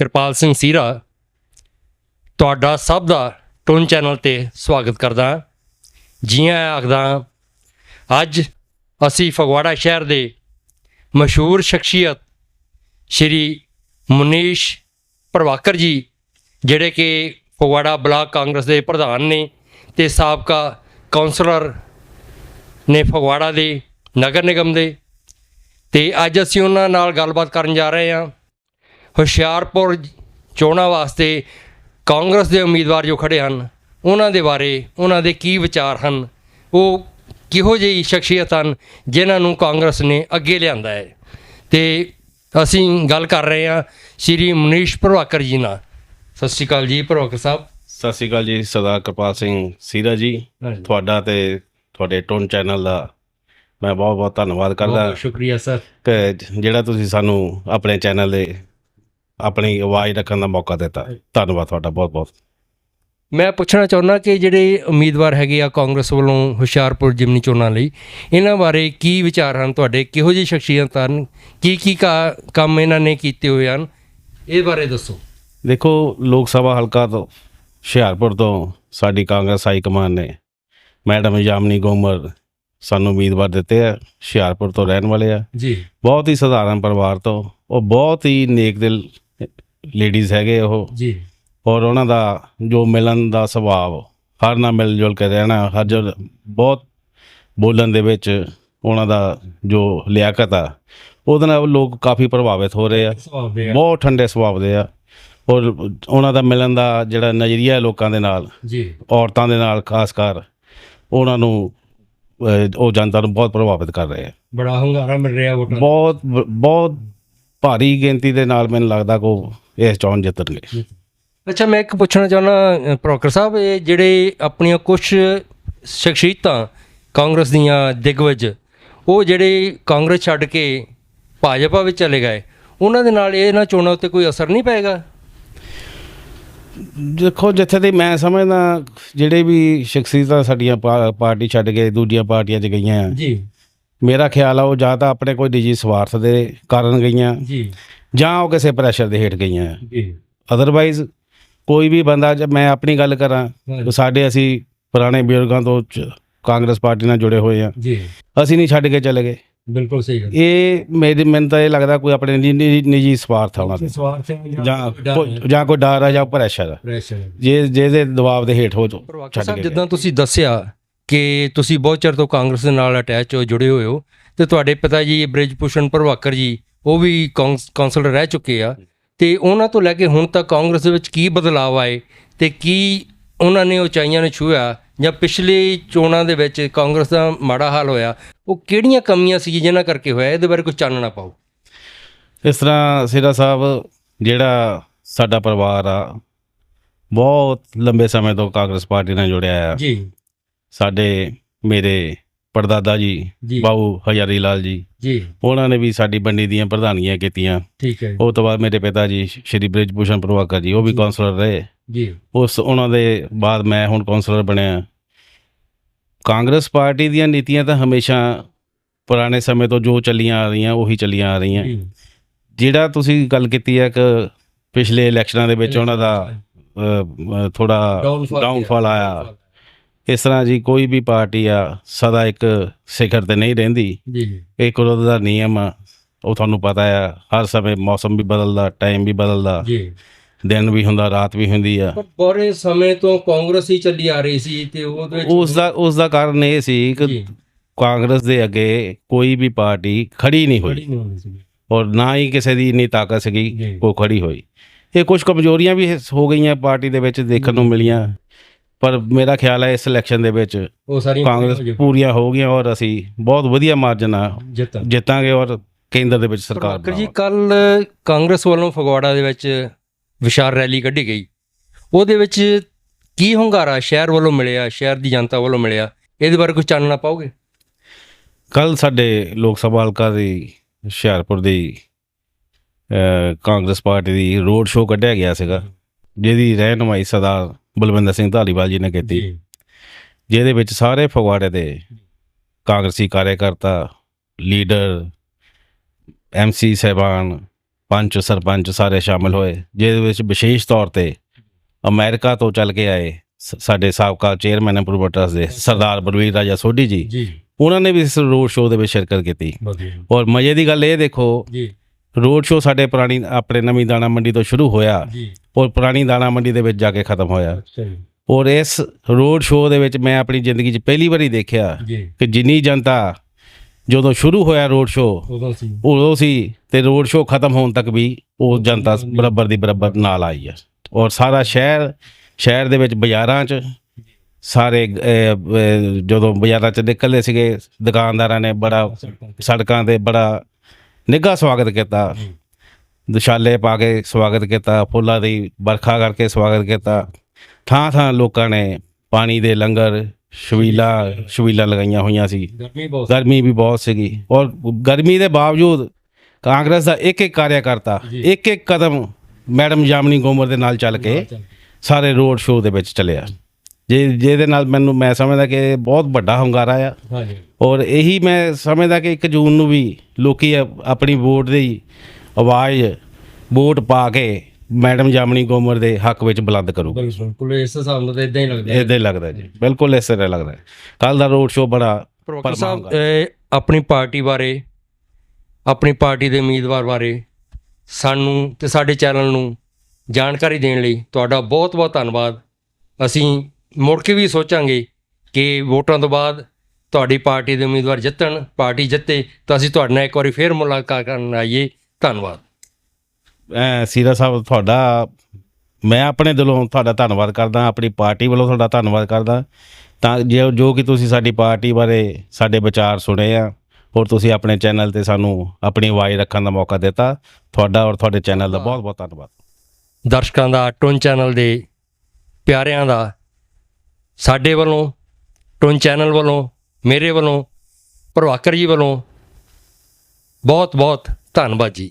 ਕਿਰਪਾਲ ਸਿੰਘ ਸੀਰਾ ਤੁਹਾਡਾ ਸਭ ਦਾ tone channel ਤੇ ਸਵਾਗਤ ਕਰਦਾ ਹਾਂ। ਜੀ ਆਇਆਂ ਆਖਦਾ ਅੱਜ ਅਸੀਂ ਫਗਵਾੜਾ ਸ਼ਹਿਰ ਦੇ ਮਸ਼ਹੂਰ ਸ਼ਖਸੀਅਤ ਸ਼੍ਰੀ ਮੁਨੀਸ਼ ਪ੍ਰਭਾਕਰ ਜੀ, ਜਿਹੜੇ ਕਿ ਫਗਵਾੜਾ ਬਲਾਕ ਕਾਂਗਰਸ ਦੇ ਪ੍ਰਧਾਨ ਨੇ ਤੇ ਸਾਬਕਾ ਕਾਉਂਸਲਰ ਨੇ ਫਗਵਾੜਾ ਦੇ ਨਗਰ ਨਿਗਮ ਦੇ, ਤੇ ਅੱਜ ਅਸੀਂ ਉਹਨਾਂ ਨਾਲ ਗੱਲਬਾਤ ਕਰਨ ਜਾ ਰਹੇ ਹਾਂ ਹੁਸ਼ਿਆਰਪੁਰ ਚੋਣਾਂ ਵਾਸਤੇ ਕਾਂਗਰਸ ਦੇ ਉਮੀਦਵਾਰ ਜੋ ਖੜੇ ਹਨ ਉਹਨਾਂ ਦੇ ਬਾਰੇ ਉਹਨਾਂ ਦੇ ਕੀ ਵਿਚਾਰ ਹਨ ਉਹ ਕਿਹੋ ਜਿਹੀ ਸ਼ਖਸੀਅਤ ਹਨ ਜਿਨ੍ਹਾਂ ਨੂੰ ਕਾਂਗਰਸ ਨੇ ਅੱਗੇ ਲਿਆਂਦਾ ਹੈ। ਤੇ ਅਸੀਂ ਗੱਲ ਕਰ ਰਹੇ ਹਾਂ ਸ਼੍ਰੀ ਮਨੀਸ਼ ਪ੍ਰਭਾਕਰ ਜੀ ਨਾਲ। ਸਤਿ ਸ਼੍ਰੀ ਅਕਾਲ ਜੀ ਪ੍ਰਭਾਕਰ ਸਾਹਿਬ। ਸਤਿ ਸ਼੍ਰੀ ਅਕਾਲ ਜੀ ਸਰਦਾਰ ਕਿਰਪਾਲ ਸਿੰਘ ਸੀਰਾ ਜੀ। ਤੁਹਾਡਾ ਤੇ ਤੁਹਾਡੇ ਟੋਨ ਚੈਨਲ ਦਾ ਮੈਂ ਬਹੁਤ ਬਹੁਤ ਧੰਨਵਾਦ ਕਰਦਾ। ਬਹੁਤ ਸ਼ੁਕਰੀਆ ਸਰ। ਕਿ ਜਿਹੜਾ ਤੁਸੀਂ ਸਾਨੂੰ ਆਪਣੇ ਚੈਨਲ ਦੇ ਆਪਣੀ ਆਵਾਜ਼ ਰੱਖਣ ਦਾ ਮੌਕਾ ਦਿੱਤਾ। ਧੰਨਵਾਦ ਤੁਹਾਡਾ ਬਹੁਤ ਬਹੁਤ। ਮੈਂ ਪੁੱਛਣਾ ਚਾਹੁੰਦਾ ਕਿ ਜਿਹੜੇ ਉਮੀਦਵਾਰ ਹੈਗੇ ਆ ਕਾਂਗਰਸ ਵੱਲੋਂ ਹੁਸ਼ਿਆਰਪੁਰ ਜਿਮਨੀ ਚੋਣਾਂ ਲਈ ਇਹਨਾਂ ਬਾਰੇ ਕੀ ਵਿਚਾਰ ਹਨ ਤੁਹਾਡੇ? ਕਿਹੋ ਜਿਹੀ ਸ਼ਖਸੀਅਤ ਹਨ? ਕੀ ਕੀ ਕਾ- ਕੰਮ ਇਹਨਾਂ ਨੇ ਕੀਤੇ ਹੋਏ ਹਨ? ਇਹ ਬਾਰੇ ਦੱਸੋ। ਦੇਖੋ ਲੋਕ ਸਭਾ ਹਲਕਾ ਤੋਂ ਹੁਸ਼ਿਆਰਪੁਰ ਤੋਂ ਸਾਡੀ ਕਾਂਗਰਸ ਹਾਈ ਕਮਾਨ ਨੇ ਮੈਡਮ ਯਾਮਨੀ ਗੋਮਰ ਸਾਨੂੰ ਉਮੀਦਵਾਰ ਦਿੱਤੇ ਆ ਹੁਸ਼ਿਆਰਪੁਰ ਤੋਂ ਰਹਿਣ ਵਾਲੇ ਆ। ਜੀ। ਬਹੁਤ ਹੀ ਸਧਾਰਨ ਪਰਿਵਾਰ ਤੋਂ ਉਹ ਬਹੁਤ ਹੀ ਨੇਕ ਦਿਲ ਲੇਡੀਜ਼ ਹੈਗੇ ਉਹ। ਜੀ। ਔਰ ਉਹਨਾਂ ਦਾ ਜੋ ਮਿਲਣ ਦਾ ਸੁਭਾਅ ਹਰ ਨਾਲ ਮਿਲ ਜੁਲ ਕੇ ਰਹਿਣਾ ਹਰ ਜੋ ਬਹੁਤ ਬੋਲਣ ਦੇ ਵਿੱਚ ਉਹਨਾਂ ਦਾ ਜੋ ਲਿਆਕਤ ਆ ਉਹਦੇ ਨਾਲ ਲੋਕ ਕਾਫੀ ਪ੍ਰਭਾਵਿਤ ਹੋ ਰਹੇ ਆ। ਬਹੁਤ ਠੰਡੇ ਸੁਭਾਅ ਦੇ ਆ। ਔਰ ਉਹਨਾਂ ਦਾ ਮਿਲਣ ਦਾ ਜਿਹੜਾ ਨਜ਼ਰੀਆ ਹੈ ਲੋਕਾਂ ਦੇ ਨਾਲ ਜੀ। ਔਰਤਾਂ ਦੇ ਨਾਲ ਖਾਸ ਕਰ ਉਹਨਾਂ ਨੂੰ ਉਹ ਜਨਤਾ ਨੂੰ ਬਹੁਤ ਪ੍ਰਭਾਵਿਤ ਕਰ ਰਹੇ ਆ। ਬੜਾ ਹੰਗਾਰਾ ਮਿਲ ਰਿਹਾ ਵੋਟਾਂ। ਬਹੁਤ ਬਹੁਤ ਭਾਰੀ ਗਿਣਤੀ ਦੇ ਨਾਲ ਮੈਨੂੰ ਲੱਗਦਾ ਕੋ ਇਸ ਚੋਣ ਜਿੱਤਣਗੇ ਅੱਛਾ ਮੈਂ ਇੱਕ ਪੁੱਛਣਾ ਚਾਹੁੰਦਾ ਪ੍ਰੋਕਰ ਸਾਹਿਬ ਇਹ ਜਿਹੜੇ ਆਪਣੀਆਂ ਕੁਝ ਸ਼ਖਸੀਅਤਾਂ ਕਾਂਗਰਸ ਦੀਆਂ ਦਿਗਵਜ ਉਹ ਜਿਹੜੇ ਕਾਂਗਰਸ ਛੱਡ ਕੇ ਭਾਜਪਾ ਵਿੱਚ ਚਲੇ ਗਏ ਉਹਨਾਂ ਦੇ ਨਾਲ ਇਹਨਾਂ ਚੋਣਾਂ ਉੱਤੇ ਕੋਈ ਅਸਰ ਨਹੀਂ ਪਏਗਾ? ਦੇਖੋ ਜਿੱਥੇ ਦੀ ਮੈਂ ਸਮਝਦਾ ਜਿਹੜੇ ਵੀ ਸ਼ਖਸੀਅਤਾਂ ਸਾਡੀਆਂ ਪਾ- ਪਾਰਟੀ ਛੱਡ ਕੇ ਦੂਜੀਆਂ ਪਾਰਟੀਆਂ 'ਚ ਗਈਆਂ ਆ ਜੀ। ਮੇਰਾ ਖਿਆਲ ਆ ਉਹ ਜਾਂ ਤਾਂ ਆਪਣੇ ਕੋਈ ਨਿੱਜੀ ਸਵਾਰਥ ਦੇ ਕਾਰਨ ਗਈਆਂ। ਜੀ। ਜਾਂ ਉਹ ਕਿਸੇ ਪ੍ਰੈਸ਼ਰ ਦੇ ਹੇਠ ਗਈਆਂ ਆ। ਜੀ। ਅਦਰਵਾਈਜ਼ ਕੋਈ ਵੀ ਬੰਦਾ ਜੇ ਮੈਂ ਆਪਣੀ ਗੱਲ ਕਰਾਂ। ਤਾਂ ਸਾਡੇ ਅਸੀਂ ਪੁਰਾਣੇ ਬਜ਼ੁਰਗਾਂ ਤੋਂ ਚ- ਕਾਂਗਰਸ ਪਾਰਟੀ ਨਾਲ ਜੁੜੇ ਹੋਏ ਆ। ਜੀ। ਅਸੀਂ ਨਹੀਂ ਛੱਡ ਕੇ ਚਲੇ ਗਏ। ਬਿਲਕੁਲ ਸਹੀ ਗੱਲ। ਇਹ ਮੇਰੀ ਮੈਨੂੰ ਤਾਂ ਇਹ ਲੱਗਦਾ ਕੋਈ ਆਪਣੇ ਨਿੱਜੀ- ਨਿੱਜੀ ਨਿੱਜੀ ਸਵਾਰਥ ਆ ਉਹਨਾਂ ਦੇ। ਸਵਾਰਥ ਜਾਂ ਕੋਈ- ਜਾਂ ਕੋਈ ਡਰ ਆ ਜਾਂ ਪ੍ਰੈਸ਼ਰ ਆ। ਪ੍ਰੈਸ਼ਰ ਜੇ ਜਿਹਦੇ ਦਬਾਅ ਦੇ ਹੇਠ ਹੋ ਜੋ ਪ੍ਰਭਾਕਰ ਛੱਡ ਸਾਹਿਬ ਕੇ ਜਿੱਦਾਂ ਤੁਸੀਂ ਦੱਸਿਆ ਕਿ ਤੁਸੀਂ ਬਹੁਤ ਚਿਰ ਤੋਂ ਕਾਂਗਰਸ ਦੇ ਨਾਲ ਅਟੈਚ ਹੋ ਜੁੜੇ ਹੋਏ ਹੋ ਤੇ ਤੁਹਾਡੇ ਪਿਤਾ ਜੀ ਬ੍ਰਿਜ ਭੂਸ਼ਣ ਪ੍ਰਭਾਕਰ ਜੀ ਉਹ ਵੀ ਕਾਉਂਸਲਰ ਰਹਿ ਚੁੱਕੇ ਆ। ਤੇ ਉਹਨਾਂ ਤੋਂ ਲੈ ਕੇ ਹੁਣ ਤੱਕ ਕਾਂਗਰਸ ਦੇ ਵਿੱਚ ਕੀ ਬਦਲਾਅ ਆਏ ਤੇ ਕੀ ਉਹਨਾਂ ਨੇ ਉਚਾਈਆਂ ਨੂੰ ਛੂਹਿਆ ਜਾਂ ਪਿਛਲੀ ਚੋਣਾਂ ਦੇ ਵਿੱਚ ਕਾਂਗਰਸ ਦਾ ਮਾੜਾ ਹਾਲ ਹੋਇਆ ਉਹ ਕਿਹੜੀਆਂ ਕਮੀਆਂ ਸੀ ਜਿਨ੍ਹਾਂ ਕਰਕੇ ਹੋਇਆ? ਇਹਦੇ ਬਾਰੇ ਕੁਝ ਚਾਨਣਾ ਪਾਓ। ਇਸ ਤਰ੍ਹਾਂ ਸਿਰਾ ਸਾਹਿਬ ਜਿਹੜਾ ਸਾਡਾ ਪਰਿਵਾਰ ਆ ਬਹੁਤ ਲੰਬੇ ਸਮੇਂ ਤੋਂ ਕਾਂਗਰਸ ਪਾਰਟੀ ਨਾਲ ਜੁੜਿਆ ਆ। ਜੀ। ਸਾਡੇ ਮੇਰੇ ਪਰਦਾਦਾ ਜੀ ਜੀ। ਬਾਬੂ ਹਜ਼ਾਰੀ ਲਾਲ ਜੀ। ਜੀ। ਉਹਨਾਂ ਨੇ ਵੀ ਸਾਡੀ ਬੰਡੀ ਦੀਆਂ ਪ੍ਰਧਾਨੀਆਂ ਕੀਤੀਆਂ। ਠੀਕ ਹੈ ਉਹ ਤੋਂ ਬਾਅਦ ਮੇਰੇ ਪਿਤਾ ਜੀ ਸ਼੍ਰੀ ਬ੍ਰਿਜ ਭੂਸ਼ਣ ਪ੍ਰਭਾਕਰ ਜੀ ਉਹ ਵੀ ਜੀ। ਕਾਉਂਸਲਰ ਰਹੇ। ਜੀ। ਉਸ ਉਹਨਾਂ ਦੇ ਬਾਅਦ ਮੈਂ ਹੁਣ ਕਾਉਂਸਲਰ ਬਣਿਆ। ਕਾਂਗਰਸ ਪਾਰਟੀ ਦੀਆਂ ਨੀਤੀਆਂ ਤਾਂ ਹਮੇਸ਼ਾ ਪੁਰਾਣੇ ਸਮੇਂ ਤੋਂ ਜੋ ਚੱਲੀਆਂ ਆ ਰਹੀਆਂ ਉਹੀ ਚੱਲੀਆਂ ਆ ਰਹੀਆਂ। ਜੀ। ਜਿਹੜਾ ਤੁਸੀਂ ਗੱਲ ਕੀਤੀ ਹੈ ਕਿ ਪਿਛਲੇ ਇਲੈਕਸ਼ਨਾਂ ਦੇ ਵਿੱਚ ਉਹਨਾਂ ਦਾ ਥੋੜਾ Downfall ਡਾਊਨਫਾਲ ਆਇਆ। ਇਸ ਤਰ੍ਹਾਂ ਜੀ ਕੋਈ ਵੀ ਪਾਰਟੀ ਆ ਸਦਾ ਇੱਕ ਸਿਖਰ ਤੇ ਨਹੀਂ ਰਹਿੰਦੀ। ਜੀ। ਇਹ ਕੁਦਰਤ ਦਾ ਨਿਯਮ ਆ ਉਹ ਤੁਹਾਨੂੰ ਪਤਾ ਆ ਹਰ ਸਮੇਂ ਮੌਸਮ ਵੀ ਬਦਲਦਾ ਟਾਈਮ ਵੀ ਬਦਲਦਾ। ਜੀ। ਦਿਨ ਵੀ ਹੁੰਦਾ ਰਾਤ ਵੀ ਹੁੰਦੀ ਆ। ਬੜੇ ਸਮੇਂ ਤੋਂ ਕਾਂਗਰਸ ਹੀ ਚੱਲੀ ਆ ਰਹੀ ਸੀ ਤੇ ਉਹਦੇ ਉਸ ਦਾ ਉਸ ਦਾ ਕਾਰਨ ਇਹ ਸੀ ਕਿ ਕਾਂਗਰਸ ਦੇ ਅੱਗੇ ਕੋਈ ਵੀ ਪਾਰਟੀ ਖੜੀ ਨਹੀਂ ਹੋਈ। ਔਰ ਨਾ ਹੀ ਕਿਸੇ ਦੀ ਇੰਨੀ ਤਾਕਤ ਸੀਗੀ। ਉਹ ਖੜੀ ਹੋਈ। ਇਹ ਕੁਝ ਕਮਜ਼ੋਰੀਆਂ ਵੀ ਹੋ ਗਈਆਂ ਪਾਰਟੀ ਦੇ ਵਿੱਚ ਦੇਖਣ ਨੂੰ ਮਿਲੀਆਂ। ਪਰ ਮੇਰਾ ਖਿਆਲ ਹੈ ਇਸ ਇਲੈਕਸ਼ਨ ਦੇ ਵਿੱਚ ਉਹ ਸਾਰੀਆਂ ਕਾਂਗਰਸ ਪੂਰੀਆਂ ਹੋ ਗਈਆਂ। ਔਰ ਅਸੀਂ ਬਹੁਤ ਵਧੀਆ ਮਾਰਜਨ ਨਾਲ ਜਿੱਤਾਂ ਜਿੱਤਾਂਗੇ ਔਰ ਕੇਂਦਰ ਦੇ ਵਿੱਚ ਸਰਕਾਰ ਪ੍ਰਭਾਕਰ ਜੀ ਬਣਾਵਾਂਗੇ। ਕੱਲ ਕਾਂਗਰਸ ਵੱਲੋਂ ਫਗਵਾੜਾ ਦੇ ਵਿੱਚ ਵਿਸ਼ਾਲ ਰੈਲੀ ਕੱਢੀ ਗਈ। ਉਹਦੇ ਵਿੱਚ ਕੀ ਹੁੰਗਾਰਾ ਸ਼ਹਿਰ ਵੱਲੋਂ ਮਿਲਿਆ ਸ਼ਹਿਰ ਦੀ ਜਨਤਾ ਵੱਲੋਂ ਮਿਲਿਆ? ਇਹਦੇ ਬਾਰੇ ਕੁਝ ਚਾਨਣਾ ਪਾਓਗੇ? ਕੱਲ ਸਾਡੇ ਲੋਕ ਸਭਾ ਹਲਕਾ ਦੀ ਹੁਸ਼ਿਆਰਪੁਰ ਦੀ ਕਾਂਗਰਸ ਪਾਰਟੀ ਦੀ ਰੋਡ ਸ਼ੋਅ ਕੱਢਿਆ ਗਿਆ ਸੀਗਾ ਜਿਹਦੀ ਰਹਿਨੁਮਾਈ ਸਰਦਾਰ ਬਲਵਿੰਦਰ ਸਿੰਘ ਧਾਲੀਵਾਲ ਜੀ ਨੇ ਕੀਤੀ। ਜਿਹਦੇ ਵਿੱਚ ਸਾਰੇ ਫਗਵਾੜੇ ਦੇ ਕਾਂਗਰਸੀ ਕਾਰਜਕਰਤਾ ਲੀਡਰ ਐਮਸੀ ਸਹਿਬਾਨ ਪੰਚ ਸਰਪੰਚ ਸਾਰੇ ਸ਼ਾਮਲ ਹੋਏ। ਜਿਹਦੇ ਵਿੱਚ ਵਿਸ਼ੇਸ਼ ਤੌਰ ਤੇ ਅਮਰੀਕਾ ਤੋਂ ਚੱਲ ਕੇ ਆਏ ਸਾਡੇ ਸਾਬਕਾ ਚੇਅਰਮੈਨ ਪ੍ਰੋਮੋਟਰਸ ਦੇ ਸਰਦਾਰ ਬਲਵੀਰ ਰਾਜਾ ਸੋਢੀ ਜੀ। ਉਹਨਾਂ ਨੇ ਵੀ ਇਸ ਰੋਡ ਸ਼ੋਅ ਦੇ ਵਿੱਚ ਸ਼ਿਰਕਤ ਕੀਤੀ। ਔਰ ਮਜ਼ੇ ਦੀ ਗੱਲ ਇਹ ਦੇਖੋ ਜੀ। ਰੋਡ ਸ਼ੋਅ ਸਾਡੇ ਪੁਰਾਣੀ ਆਪਣੇ ਨਵੀਂ ਦਾਣਾ ਮੰਡੀ ਤੋਂ ਸ਼ੁਰੂ ਹੋਇਆ। ਔਰ ਪੁਰਾਣੀ ਦਾਣਾ ਮੰਡੀ ਦੇ ਵਿੱਚ ਜਾ ਕੇ ਖਤਮ ਹੋਇਆ। ਔਰ ਇਸ ਰੋਡ ਸ਼ੋਅ ਦੇ ਵਿੱਚ ਮੈਂ ਆਪਣੀ ਜ਼ਿੰਦਗੀ 'ਚ ਪਹਿਲੀ ਵਾਰੀ ਦੇਖਿਆ ਕਿ ਜਿੰਨੀ ਜਨਤਾ ਜਦੋਂ ਸ਼ੁਰੂ ਹੋਇਆ ਰੋਡ ਸ਼ੋਅ ਉਦੋਂ ਸੀ। ਉਦੋਂ ਸੀ ਤੇ ਰੋਡ ਸ਼ੋਅ ਖਤਮ ਹੋਣ ਤੱਕ ਵੀ ਉਹ ਜਨਤਾ ਬਰਾਬਰ ਦੀ ਬਰਾਬਰ ਨਾਲ ਆਈ ਹੈ ਔਰ ਸਾਰਾ ਸ਼ਹਿਰ ਸ਼ਹਿਰ ਦੇ ਵਿੱਚ ਬਾਜ਼ਾਰਾਂ 'ਚ ਸਾਰੇ ਜਦੋਂ ਬਾਜ਼ਾਰਾਂ 'ਚ ਨਿਕਲਦੇ ਸੀਗੇ ਦੁਕਾਨਦਾਰਾਂ ਨੇ ਬੜਾ ਸੜਕਾਂ ਤੇ। ਬੜਾ ਨਿੱਘਾ ਸਵਾਗਤ ਕੀਤਾ। ਦੁਸ਼ਾਲੇ ਪਾ ਕੇ ਸਵਾਗਤ ਕੀਤਾ ਫੁੱਲਾਂ ਦੀ ਵਰਖਾ ਕਰਕੇ ਸਵਾਗਤ ਕੀਤਾ। ਥਾਂ ਥਾਂ ਲੋਕਾਂ ਨੇ ਪਾਣੀ ਦੇ ਲੰਗਰ ਛਬੀਲਾ ਛਬੀਲਾ ਲਗਾਈਆਂ ਹੋਈਆਂ ਸੀ। ਗਰਮੀ ਬਹੁਤ ਗਰਮੀ ਵੀ ਬਹੁਤ ਸੀਗੀ। ਔਰ ਗਰਮੀ ਦੇ ਬਾਵਜੂਦ ਕਾਂਗਰਸ ਦਾ ਇੱਕ ਇੱਕ ਕਾਰਿਆਕਰਤਾ। ਇੱਕ ਇੱਕ ਕਦਮ ਮੈਡਮ ਜਾਮਨੀ ਗੋਮਰ ਦੇ ਨਾਲ ਚੱਲ ਕੇ ਸਾਰੇ ਰੋਡ ਸ਼ੋਅ ਦੇ ਵਿੱਚ ਚੱਲਿਆ। ਜੇ ਜਿਹਦੇ ਨਾਲ ਮੈਨੂੰ ਮੈਂ ਸਮਝਦਾ ਕਿ ਬਹੁਤ ਵੱਡਾ ਹੁੰਗਾਰਾ ਆ। ਹਾਂਜੀ। ਔਰ ਇਹੀ ਮੈਂ ਸਮਝਦਾ ਕਿ 1 ਜੂਨ ਨੂੰ ਵੀ ਲੋਕੀ ਆਪਣੀ ਵੋਟ ਦੀ ਆਵਾਜ਼ ਵੋਟ ਪਾ ਕੇ ਮੈਡਮ ਜਾਮਨੀ ਗੋਮਰ ਦੇ ਹੱਕ ਵਿੱਚ ਬੁਲੰਦ ਕਰੂਗਾ। ਬਿਲਕੁਲ ਇਸ ਹਿਸਾਬ ਨਾਲ ਤਾਂ ਇਦਾਂ ਹੀ ਲੱਗਦਾ ਹੈ। ਇਦਾਂ ਹੀ ਲੱਗਦਾ ਜੀ। ਬਿਲਕੁਲ ਇਸ ਤਰ੍ਹਾਂ ਲੱਗਦਾ ਕੱਲ ਦਾ ਰੋਡ ਸ਼ੋਅ ਬੜਾ ਪ੍ਰੋਫੈਸਰ ਸਾਹਿਬ ਇਹ ਆਪਣੀ ਪਾਰਟੀ ਬਾਰੇ ਆਪਣੀ ਪਾਰਟੀ ਦੇ ਉਮੀਦਵਾਰ ਬਾਰੇ ਸਾਨੂੰ ਤੇ ਸਾਡੇ ਚੈਨਲ ਨੂੰ ਜਾਣਕਾਰੀ ਦੇਣ ਲਈ ਤੁਹਾਡਾ ਬਹੁਤ-ਬਹੁਤ ਧੰਨਵਾਦ। ਅਸੀਂ ਮੁੜ ਕੇ ਵੀ ਸੋਚਾਂਗੇ ਕਿ ਵੋਟਾਂ ਤੋਂ ਬਾਅਦ ਤੁਹਾਡੀ ਪਾਰਟੀ ਦੇ ਉਮੀਦਵਾਰ ਜਿੱਤਣ ਪਾਰਟੀ ਜਿੱਤੇ ਤਾਂ ਅਸੀਂ ਤੁਹਾਡੇ ਨਾਲ ਇੱਕ ਵਾਰੀ ਫੇਰ ਮੁਲਾਕਾਤ ਕਰਨ ਆਈਏ। ਧੰਨਵਾਦ। ਐ ਸੀਰਾ ਸਾਹਿਬ ਤੁਹਾਡਾ ਮੈਂ ਆਪਣੇ ਦਿਲੋਂ ਤੁਹਾਡਾ ਧੰਨਵਾਦ ਕਰਦਾ ਆਪਣੀ ਪਾਰਟੀ ਵੱਲੋਂ ਤੁਹਾਡਾ ਧੰਨਵਾਦ ਕਰਦਾ। ਤਾਂ ਜੋ ਜੋ ਕਿ ਤੁਸੀਂ ਸਾਡੀ ਪਾਰਟੀ ਬਾਰੇ ਸਾਡੇ ਵਿਚਾਰ ਸੁਣੇ ਆ ਔਰ ਤੁਸੀਂ ਆਪਣੇ ਚੈਨਲ ਤੇ ਸਾਨੂੰ ਆਪਣੀ ਆਵਾਜ਼ ਰੱਖਣ ਦਾ ਮੌਕਾ ਦਿੱਤਾ ਤੁਹਾਡਾ ਔਰ ਤੁਹਾਡੇ ਚੈਨਲ ਦਾ ਬਹੁਤ ਬਹੁਤ ਧੰਨਵਾਦ। ਦਰਸ਼ਕਾਂ ਦਾ ਟੁਨ ਚੈਨਲ ਦੇ ਪਿਆਰਿਆਂ ਦਾ ਸਾਡੇ ਵੱਲੋਂ ਟੁਨ ਚੈਨਲ ਵੱਲੋਂ ਮੇਰੇ ਵੱਲੋਂ ਪ੍ਰਭਾਕਰ ਜੀ ਵੱਲੋਂ ਬਹੁਤ ਬਹੁਤ ਧੰਨਵਾਦ ਜੀ।